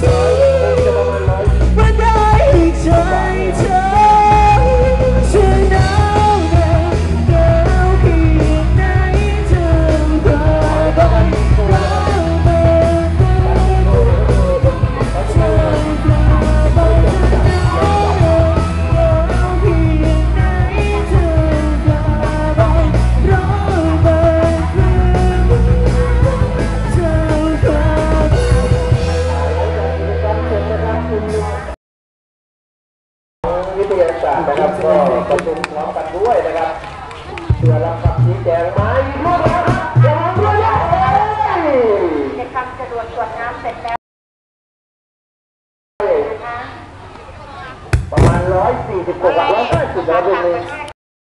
สิ ทยาศาสตนะครับก็ประชุมพร้อมกันด้วยนะครับเพื่อรับคำชี้แจงมาอีกลูกแล้วครับยังด้วในคำจะดวนตรวจน้ำเสร็จแล้วประมาณ140กว่า150แล้วเรื่องนี้